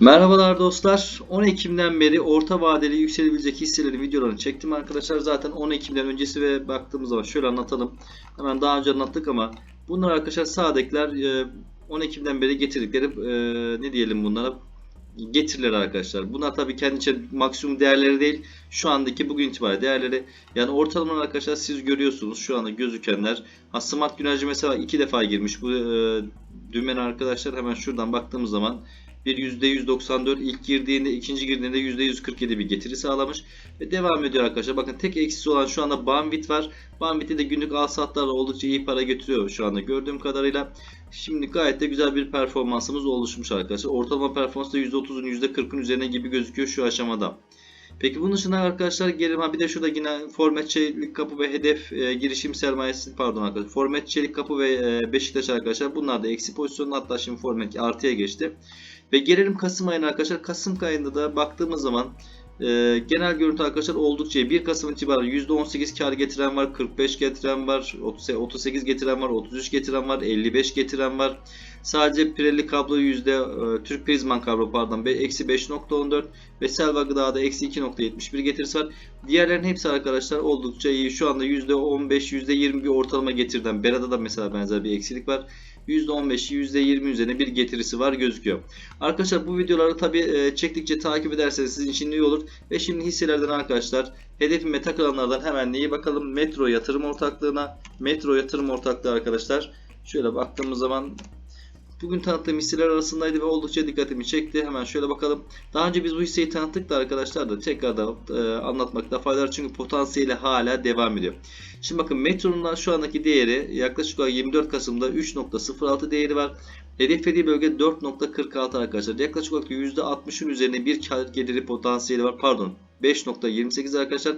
Merhabalar dostlar. 10 Ekim'den beri orta vadeli yükselebilecek hisselerin videolarını çektim arkadaşlar. Zaten 10 Ekim'den öncesi ve baktığımız zaman şöyle anlatalım. Hemen daha önce anlattık ama bunlar arkadaşlar sağdakiler e, 10 Ekim'den beri getirdikleri e, ne diyelim bunlara getiriler arkadaşlar. Bunlar tabii kendi içinde maksimum değerleri değil. Şu andaki bugün itibariyle değerleri. Yani ortalama arkadaşlar siz görüyorsunuz şu anda gözükenler. Ha, Smart Günerci mesela iki defa girmiş. Bu e, dümen arkadaşlar hemen şuradan baktığımız zaman bir %194 ilk girdiğinde ikinci girdiğinde %147 bir getiri sağlamış ve devam ediyor arkadaşlar. Bakın tek eksisi olan şu anda Banvit var. Banvit'te de günlük al satlarla oldukça iyi para götürüyor şu anda gördüğüm kadarıyla. Şimdi gayet de güzel bir performansımız oluşmuş arkadaşlar. Ortalama performans da %30'un %40'ın üzerine gibi gözüküyor şu aşamada. Peki bunun dışında arkadaşlar gelelim ha bir de şurada yine format çelik kapı ve hedef e, girişim sermayesi pardon arkadaşlar format çelik kapı ve e, Beşiktaş arkadaşlar bunlar da eksi pozisyonda hatta şimdi format artıya geçti. Ve gelelim Kasım ayına arkadaşlar. Kasım ayında da baktığımız zaman e, genel görüntü arkadaşlar oldukça iyi. 1 Kasım itibaren %18 kar getiren var, 45 getiren var, 38 getiren var, 33 getiren var, 55 getiren var. Sadece Pirelli kablo yüzde e, Türk Prizman kablo pardon eksi 5.14 ve Selva Gıda'da eksi 2.71 getirisi var. Diğerlerin hepsi arkadaşlar oldukça iyi. Şu anda %15 %20 bir ortalama getirden Berada da mesela benzer bir eksilik var. %15'i %20 üzerine bir getirisi var gözüküyor. Arkadaşlar bu videoları tabi e, çektikçe takip ederseniz sizin için iyi olur. Ve şimdi hisselerden arkadaşlar hedefime takılanlardan hemen neyi bakalım. Metro yatırım ortaklığına. Metro yatırım ortaklığı arkadaşlar. Şöyle baktığımız zaman Bugün tanıttığım hisseler arasındaydı ve oldukça dikkatimi çekti. Hemen şöyle bakalım. Daha önce biz bu hisseyi tanıttık da arkadaşlar da tekrardan e, anlatmakta fayda var. Çünkü potansiyeli hala devam ediyor. Şimdi bakın Metro'nun şu andaki değeri yaklaşık olarak 24 Kasım'da 3.06 değeri var. Hedeflediği bölge 4.46 arkadaşlar. Yaklaşık olarak %60'ın üzerine bir kar geliri potansiyeli var. Pardon 5.28 arkadaşlar.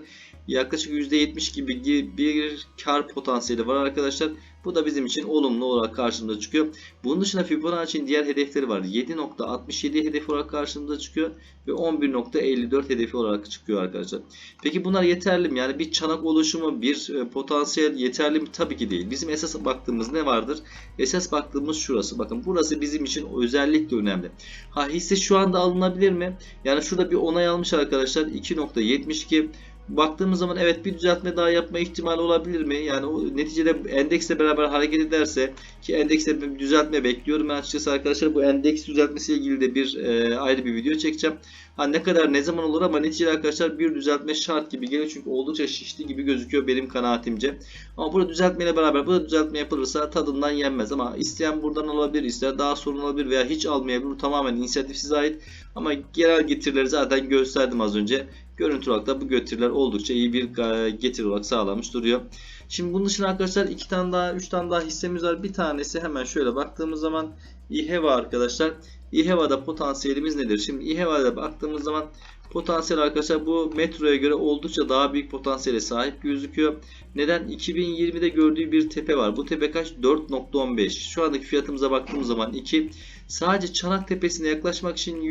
Yaklaşık %70 gibi bir kar potansiyeli var arkadaşlar. Bu da bizim için olumlu olarak karşımıza çıkıyor. Bunun dışında Fibonacci'nin diğer hedefleri var. 7.67 hedefi olarak karşımıza çıkıyor ve 11.54 hedefi olarak çıkıyor arkadaşlar. Peki bunlar yeterli mi? Yani bir çanak oluşumu, bir e, potansiyel yeterli mi? Tabii ki değil. Bizim esas baktığımız ne vardır? Esas baktığımız şurası. Bakın burası bizim için özellikle önemli. Ha hisse şu anda alınabilir mi? Yani şurada bir onay almış arkadaşlar. 2.72 baktığımız zaman evet bir düzeltme daha yapma ihtimali olabilir mi? Yani o neticede endeksle beraber hareket ederse ki endekste bir düzeltme bekliyorum ben açıkçası arkadaşlar. Bu endeks düzeltmesiyle ilgili de bir e, ayrı bir video çekeceğim. Ha ne kadar ne zaman olur ama neticede arkadaşlar bir düzeltme şart gibi geliyor. Çünkü oldukça şişli gibi gözüküyor benim kanaatimce. Ama burada düzeltmeyle beraber burada düzeltme yapılırsa tadından yenmez. Ama isteyen buradan alabilir, ister daha sorun alabilir veya hiç almayabilir. Bu tamamen inisiyatif ait. Ama genel getirileri zaten gösterdim az önce. Görüntü olarak da bu getiriler oldukça iyi bir getiri olarak sağlamış duruyor. Şimdi bunun dışında arkadaşlar iki tane daha, üç tane daha hissemiz var. Bir tanesi hemen şöyle baktığımız zaman İHEVA arkadaşlar. İHEVA'da potansiyelimiz nedir? Şimdi İHEVA'da baktığımız zaman potansiyel arkadaşlar bu metroya göre oldukça daha büyük potansiyele sahip gözüküyor. Neden? 2020'de gördüğü bir tepe var. Bu tepe kaç? 4.15. Şu andaki fiyatımıza baktığımız zaman 2. Sadece Çanak Tepesi'ne yaklaşmak için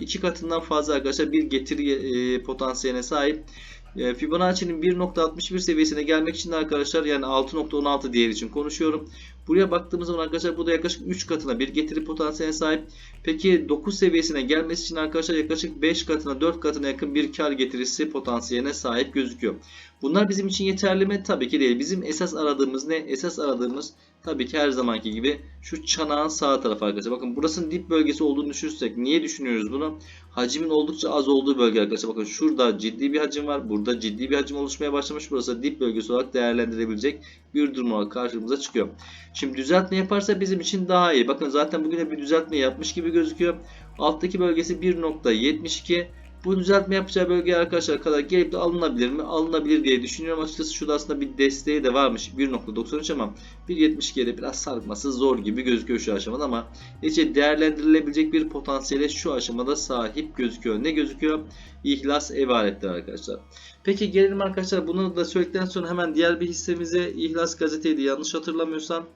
iki katından fazla arkadaşlar bir getiri e, potansiyeline sahip. E, Fibonacci'nin 1.61 seviyesine gelmek için de arkadaşlar yani 6.16 değer için konuşuyorum. Buraya baktığımız zaman arkadaşlar bu da yaklaşık 3 katına bir getiri potansiyeline sahip. Peki 9 seviyesine gelmesi için arkadaşlar yaklaşık 5 katına 4 katına yakın bir kar getirisi potansiyeline sahip gözüküyor. Bunlar bizim için yeterli mi? Tabii ki değil. Bizim esas aradığımız ne? Esas aradığımız tabii ki her zamanki gibi şu çanağın sağ tarafı arkadaşlar. Bakın burasının dip bölgesi olduğunu düşünürsek niye düşünüyoruz bunu? Hacimin oldukça az olduğu bölge arkadaşlar. Bakın şurada ciddi bir hacim var. Burada ciddi bir hacim oluşmaya başlamış. Burası dip bölgesi olarak değerlendirebilecek bir durum olarak karşımıza çıkıyor. Şimdi düzeltme yaparsa bizim için daha iyi. Bakın zaten bugün de bir düzeltme yapmış gibi gözüküyor. Alttaki bölgesi 1.72 bu düzeltme yapacağı bölge arkadaşlar kadar gelip de alınabilir mi? Alınabilir diye düşünüyorum. Açıkçası şurada aslında bir desteği de varmış. 1.93 ama 1.72'ye biraz sarkması zor gibi gözüküyor şu aşamada ama netice değerlendirilebilecek bir potansiyele şu aşamada sahip gözüküyor. Ne gözüküyor? İhlas evaretler arkadaşlar. Peki gelelim arkadaşlar bunu da söyledikten sonra hemen diğer bir hissemize İhlas gazeteydi yanlış hatırlamıyorsam.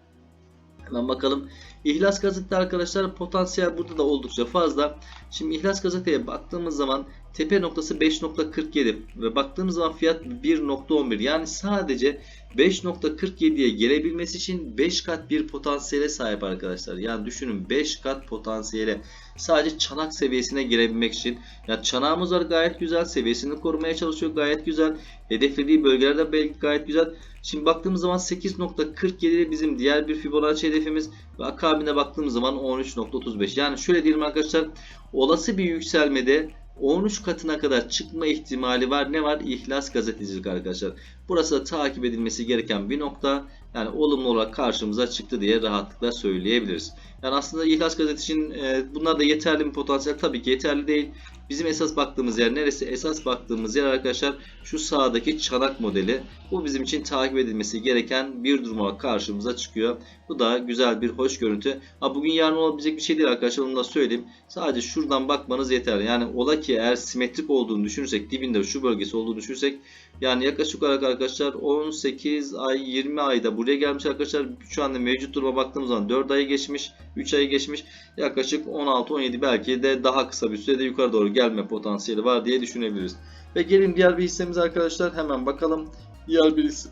Hemen bakalım. İhlas Gazete arkadaşlar potansiyel burada da oldukça fazla. Şimdi İhlas Gazete'ye baktığımız zaman tepe noktası 5.47 ve baktığımız zaman fiyat 1.11 yani sadece 5.47'ye gelebilmesi için 5 kat bir potansiyele sahip arkadaşlar. Yani düşünün 5 kat potansiyele sadece çanak seviyesine gelebilmek için. Yani çanağımız var gayet güzel. Seviyesini korumaya çalışıyor gayet güzel. Hedeflediği bölgelerde belki gayet güzel. Şimdi baktığımız zaman 8.47 bizim diğer bir Fibonacci hedefimiz ve akabine baktığımız zaman 13.35. Yani şöyle diyelim arkadaşlar olası bir yükselmede 13 katına kadar çıkma ihtimali var. Ne var? İhlas gazetecilik arkadaşlar. Burası da takip edilmesi gereken bir nokta. Yani olumlu olarak karşımıza çıktı diye rahatlıkla söyleyebiliriz. Yani aslında İhlas gazetecinin e, bunlar da yeterli mi potansiyel? Tabii ki yeterli değil. Bizim esas baktığımız yer neresi? Esas baktığımız yer arkadaşlar şu sağdaki çanak modeli. Bu bizim için takip edilmesi gereken bir durum olarak karşımıza çıkıyor. Bu da güzel bir hoş görüntü. Ha, bugün yarın olabilecek bir şey değil arkadaşlar onu da söyleyeyim. Sadece şuradan bakmanız yeterli. Yani ola ki eğer simetrik olduğunu düşünürsek dibinde şu bölgesi olduğunu düşünürsek yani yaklaşık olarak arkadaşlar 18 ay 20 ayda buraya gelmiş arkadaşlar. Şu anda mevcut duruma baktığımız zaman 4 ayı geçmiş 3 ayı geçmiş. Yaklaşık 16-17 belki de daha kısa bir sürede yukarı doğru gelme potansiyeli var diye düşünebiliriz. Ve gelin diğer bir hissemiz arkadaşlar hemen bakalım. Diğer bir hisse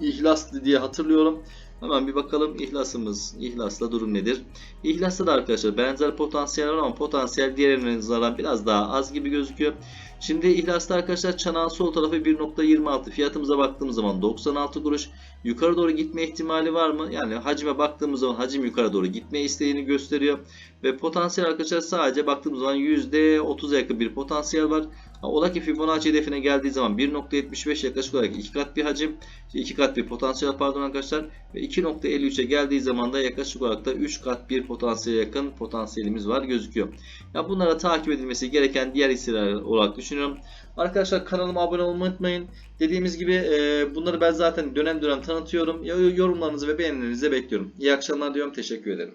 İhlas diye hatırlıyorum. Hemen bir bakalım ihlasımız, ihlasla durum nedir? İhlasla da arkadaşlar benzer potansiyel var ama potansiyel diğerlerine nazaran biraz daha az gibi gözüküyor. Şimdi ihlasla arkadaşlar çanağın sol tarafı 1.26 fiyatımıza baktığımız zaman 96 kuruş yukarı doğru gitme ihtimali var mı? Yani hacime baktığımız zaman hacim yukarı doğru gitme isteğini gösteriyor. Ve potansiyel arkadaşlar sadece baktığımız zaman %30'a yakın bir potansiyel var. Ola ki Fibonacci hedefine geldiği zaman 1.75 yaklaşık olarak 2 kat bir hacim, 2 kat bir potansiyel pardon arkadaşlar ve 2.53'e geldiği zaman da yaklaşık olarak da 3 kat bir potansiyele yakın potansiyelimiz var gözüküyor. Ya bunlara takip edilmesi gereken diğer hisseler olarak düşünüyorum. Arkadaşlar kanalıma abone olmayı unutmayın. Dediğimiz gibi bunları ben zaten dönem dönem tanıtıyorum. Yorumlarınızı ve beğenilerinizi bekliyorum. İyi akşamlar diyorum. Teşekkür ederim.